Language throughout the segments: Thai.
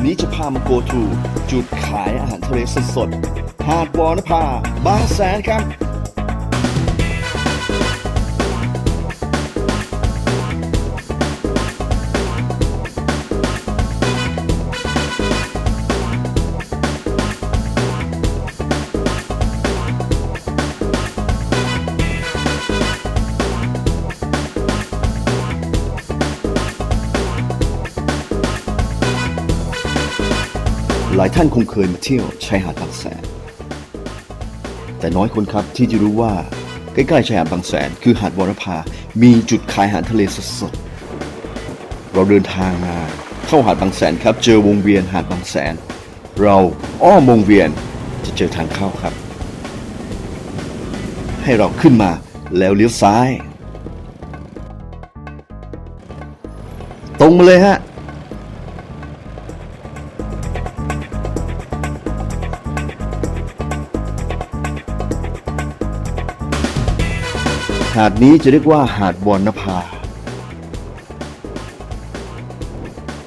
วันนี้จะพามาโกทูจุดขายอาหารทะเลสดๆหาดวอนภาบางแสนครับ หลายท่านคงเคยมาเที่ยวชายหาดบางแสน แต่น้อยคนครับที่จะรู้ว่าใกล้ๆชายหาดบางแสน คือหาดวรภามีจุดขายอาหารทะเลสดๆ เราเดินทางมาเข้าหาดบางแสนครับ เจอวงเวียนหาดบางแสน เราอ้อมวงเวียนจะเจอทางเข้าครับ ให้เราขึ้นมาแล้วเลี้ยวซ้าย ตรงมาเลยฮะ หาดนี้จะเรียกว่าหาดวอนนภา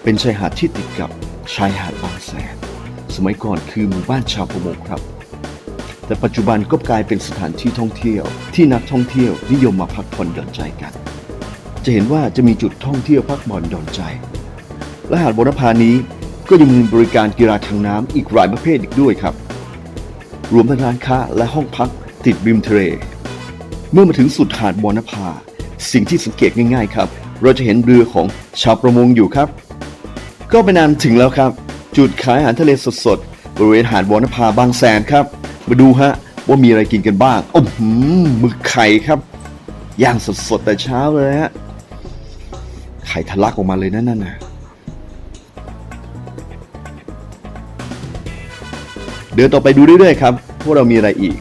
เป็นชายหาดที่ติดกับชายหาดบางแสน สมัยก่อนคือหมู่บ้านชาวประมงครับ แต่ปัจจุบันก็กลายเป็นสถานที่ท่องเที่ยว ที่นักท่องเที่ยวนิยมมาพักผ่อนหย่อนใจกัน จะเห็นว่าจะมีจุดท่องเที่ยวพักผ่อนหย่อนใจ และหาดวอนนภานี้ก็ยังมีบริการกีฬาทางน้ำอีกหลายประเภทอีกด้วยครับ รวมทั้งร้านค้าและห้องพักติดริมทะเล เมื่อมาถึงสุดหาดบอนภา สิ่งที่สังเกตง่ายๆครับ เราจะเห็นเรือของชาวประมงอยู่ครับ ก็ไปนานถึงแล้วครับ จุดขายอาหารทะเลสดๆบริเวณหาดบอนภาบางแสนครับ มาดูฮะว่ามีอะไรกินกันบ้างโอ้โหหมึกไข่ครับย่างสดๆแต่เช้าเลยฮะไข่ทะลักออกมาเลยนั่นน่ะเดินต่อไปดูเรื่อยๆครับ พว่าเรามีอะไรอีก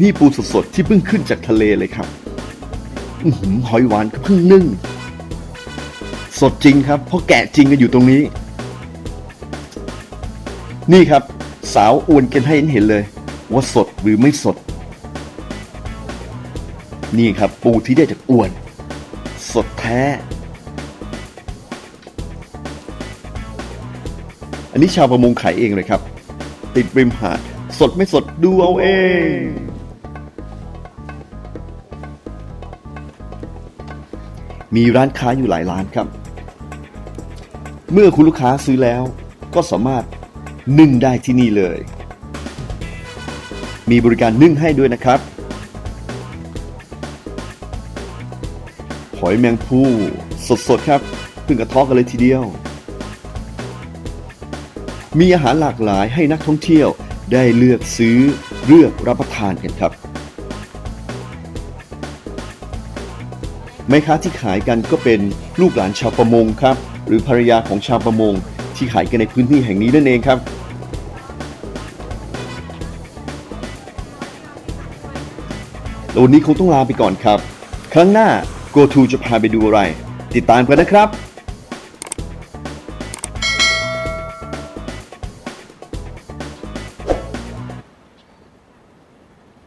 นี่ปูสดๆที่เพิ่งขึ้นจากทะเลเลยครับอื้อหือหอยหวานก็เพิ่งนึ่ง สดจริงครับ เพราะแกะจริงกันอยู่ตรงนี้ นี่ครับ สาวอวนกันให้เห็นเลย ว่าสดหรือไม่สด นี่ครับ ปูที่ได้จากอวน สดแท้ อันนี้ชาวประมงขายเองเลยครับ ติดริมหาดสดไม่สดดูเอาเอง มีร้านค้าอยู่หลายร้านครับ เมื่อคุณลูกค้าซื้อแล้วก็สามารถนึ่งได้ที่นี่เลย มีบริการนึ่งให้ด้วยนะครับ หอยแมงภู่สดๆครับเพิ่งกระทาะกันเลยทีเดียว มีอาหารหลากหลายให้นักท่องเที่ยวได้เลือกซื้อเลือกรับประทานกันครับ แม่ค้าที่ขายกันก็เป็นลูกหลานชาวประมงครับ หรือภรรยาของชาวประมง ที่ขายกันในพื้นที่แห่งนี้นั่นเองครับแล้ววันนี้คงต้องลาไปก่อนครับ ครั้งหน้า Go To จะพาไปดูอะไร ติดตามกันนะครับ